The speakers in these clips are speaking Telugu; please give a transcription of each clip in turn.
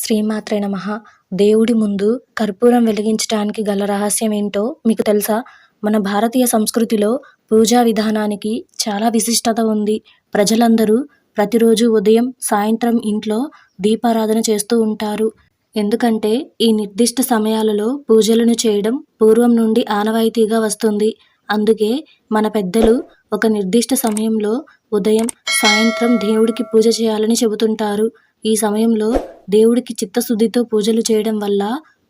శ్రీమాత్రే నమ. దేవుడి ముందు కర్పూరం వెలిగించటానికి గల రహస్యం ఏంటో మీకు తెలుసా? మన భారతీయ సంస్కృతిలో పూజా విధానానికి చాలా విశిష్టత ఉంది. ప్రజలందరూ ప్రతిరోజు ఉదయం సాయంత్రం ఇంట్లో దీపారాధన చేస్తూ ఉంటారు. ఎందుకంటే ఈ నిర్దిష్ట సమయాలలో పూజలను చేయడం పూర్వం నుండి ఆనవాయితీగా వస్తుంది. అందుకే మన పెద్దలు ఒక నిర్దిష్ట సమయంలో ఉదయం సాయంత్రం దేవుడికి పూజ చేయాలని చెబుతుంటారు. ఈ సమయంలో దేవుడికి చిత్తశుద్ధితో పూజలు చేయడం వల్ల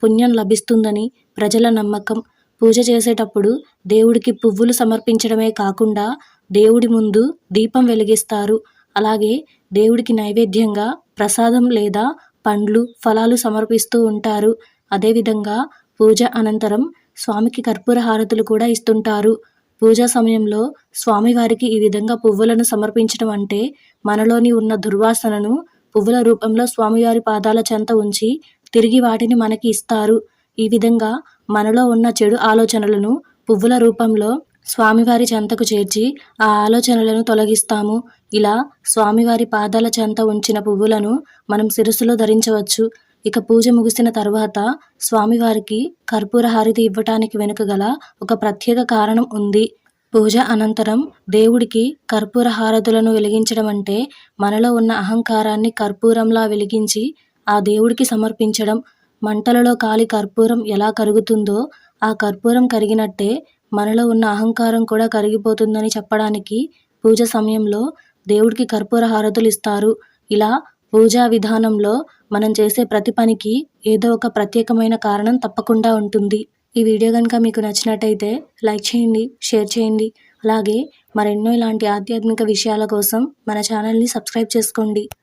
పుణ్యం లభిస్తుందని ప్రజల నమ్మకం. పూజ చేసేటప్పుడు దేవుడికి పువ్వులు సమర్పించడమే కాకుండా దేవుడి ముందు దీపం వెలిగిస్తారు. అలాగే దేవుడికి నైవేద్యంగా ప్రసాదం లేదా పండ్లు ఫలాలు సమర్పిస్తూ ఉంటారు. అదేవిధంగా పూజ అనంతరం స్వామికి కర్పూర హారతులు కూడా ఇస్తుంటారు. పూజా సమయంలో స్వామివారికి ఈ విధంగా పువ్వులను సమర్పించడం అంటే మనలోని ఉన్న దుర్వాసనను పువ్వుల రూపంలో స్వామివారి పాదాల చెంత ఉంచి తిరిగి వాటిని మనకి ఇస్తారు. ఈ విధంగా మనలో ఉన్న చెడు ఆలోచనలను పువ్వుల రూపంలో స్వామివారి చెంతకు చేర్చి ఆ ఆలోచనలను తొలగిస్తాము. ఇలా స్వామివారి పాదాల చెంత ఉంచిన పువ్వులను మనం శిరస్సులో ధరించవచ్చు. ఇక పూజ ముగిసిన తర్వాత స్వామివారికి కర్పూర హారతి ఇవ్వటానికి వెనుక గల ఒక ప్రత్యేక కారణం ఉంది. పూజ అనంతరం దేవుడికి కర్పూర హారతులను వెలిగించడం అంటే మనలో ఉన్న అహంకారాన్ని కర్పూరంలా వెలిగించి ఆ దేవుడికి సమర్పించడం మంటలలో కాలి కర్పూరం ఎలా కరుగుతుందో ఆ కర్పూరం కరిగినట్టే మనలో ఉన్న అహంకారం కూడా కరిగిపోతుందని చెప్పడానికి పూజ సమయంలో దేవుడికి కర్పూర హారతులు ఇస్తారు. ఇలా పూజా విధానంలో మనం చేసే ప్రతి పనికి ఏదో ఒక ప్రత్యేకమైన కారణం తప్పకుండా ఉంటుంది. ఈ వీడియో కనుక మీకు నచ్చినట్టయితే లైక్ చేయండి షేర్ చేయండి. అలాగే మరెన్నో ఇలాంటి ఆధ్యాత్మిక విషయాల కోసం మన ఛానల్ని సబ్స్క్రైబ్ చేసుకోండి.